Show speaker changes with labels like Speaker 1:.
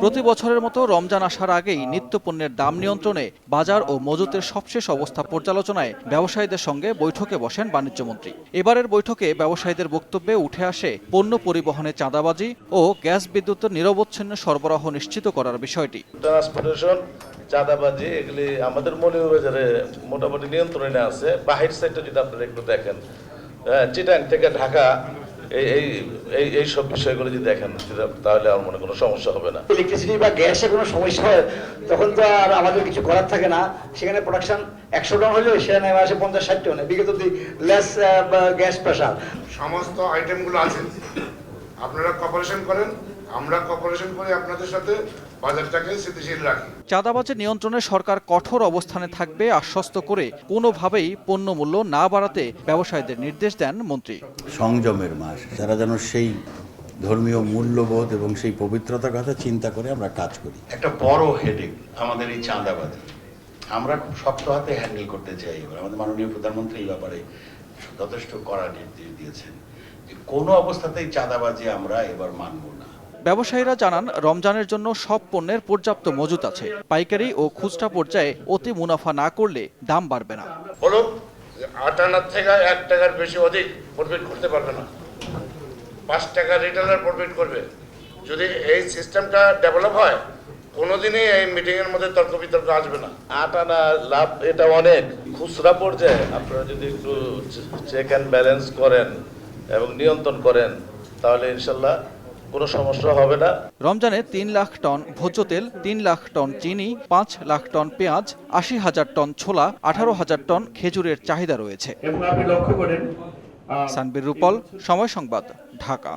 Speaker 1: প্রতি বছরের মতো রমজান আসার আগেই নিত্যপণ্যের দাম নিয়ন্ত্রণে বাজার ও মজুতের সবশেষ অবস্থা পর্যালোচনায় ব্যবসায়ীদের সঙ্গে বৈঠকে বসেন বাণিজ্যমন্ত্রী এবারের বৈঠকে ব্যবসায়ীদের বক্তব্যে উঠে আসে পণ্য পরিবহনে চাঁদাবাজি ও গ্যাস বিদ্যুতের নিরবচ্ছিন্ন সরবরাহ নিশ্চিত করার বিষয়টি।
Speaker 2: চাঁদাবাজি এগুলি আমাদের মোটামুটি নিয়ন্ত্রণে আছে। বাহির সাইডটা যদি আপনারা একটু দেখেন চিটাং থেকে ঢাকা এই এই এই এই সব বিষয়গুলো যদি দেখেন তাহলে আমার মনে কোনো সমস্যা হবে না।
Speaker 3: ইলেকট্রিসিটি বা গ্যাসে কোনো সমস্যা হয় তখন তো আর আমাদের কিছু করার থাকে না। সেখানে প্রোডাকশন একশো টন হলেও সেখানে আসে পঞ্চাশ ষাট টনে বিগত লেস গ্যাস প্রেশার
Speaker 4: সমস্ত আইটেমগুলো আছে। আপনারা কপারেশন করেন আমরা কপারেশন করে আপনাদের সাথে বাজারটাকে স্থিতিশীল রাখি।
Speaker 1: চাঁদাবাজি নিয়ন্ত্রণে সরকার কঠোর অবস্থানে থাকবে আশ্বস্ত করে কোনোভাবেই পণ্যমূল্য না বাড়াতে ব্যবসায়ীদের নির্দেশ দেন মন্ত্রী।
Speaker 5: সংযমের মাস যারা যেন সেই ধর্মীয় মূল্যবোধ এবং সেই পবিত্রতার কথা চিন্তা করে আমরা কাজ করি।
Speaker 6: একটা বড় হেডেক আমাদের এই চাঁদাবাজি। আমরা খুব শক্ত হাতে হ্যান্ডেল করতে চাই এবার। আমাদের মাননীয় প্রধানমন্ত্রী এই ব্যাপারে যথেষ্ট কড়া নির্দেশ দিয়েছেন যে কোনো অবস্থাতেই চাঁদাবাজি আমরা এবার মানব না।
Speaker 1: ব্যবসায়ীরা জানান রমজানের জন্য সব পণ্যের পর্যাপ্ত মজুত আছে। পাইকারি ও খুচরা পর্যায়ে অতি মুনাফা না করলে দাম বাড়বে না।
Speaker 4: বলুন যে আট আনার থেকে এক টাকার বেশি অধিক প্রফিট করতে পারবে না। পাঁচ টাকা রিটেলার প্রফিট করবে। যদি এই সিস্টেমটা ডেভেলপ হয় কোনোদিনই এই মিটিংয়ের মধ্যে তর্ক বিতর্ক আসবে না।
Speaker 2: আট আনা লাভ এটা অনেক। খুচরা পর্যায়ে আপনারা যদি একটু চেক অ্যান্ড ব্যালেন্স করেন এবং নিয়ন্ত্রণ করেন তাহলে ইনশাল্লাহ কোনো সমস্যা হবে না।
Speaker 1: রমজানে তিন লাখ টন ভোজ্য তেল তিন লাখ টন চিনি পাঁচ লাখ টন পেঁয়াজ আশি হাজার টন ছোলা আঠারো হাজার টন খেজুরের চাহিদা রয়েছে। সানবির রূপল সময় সংবাদ ঢাকা।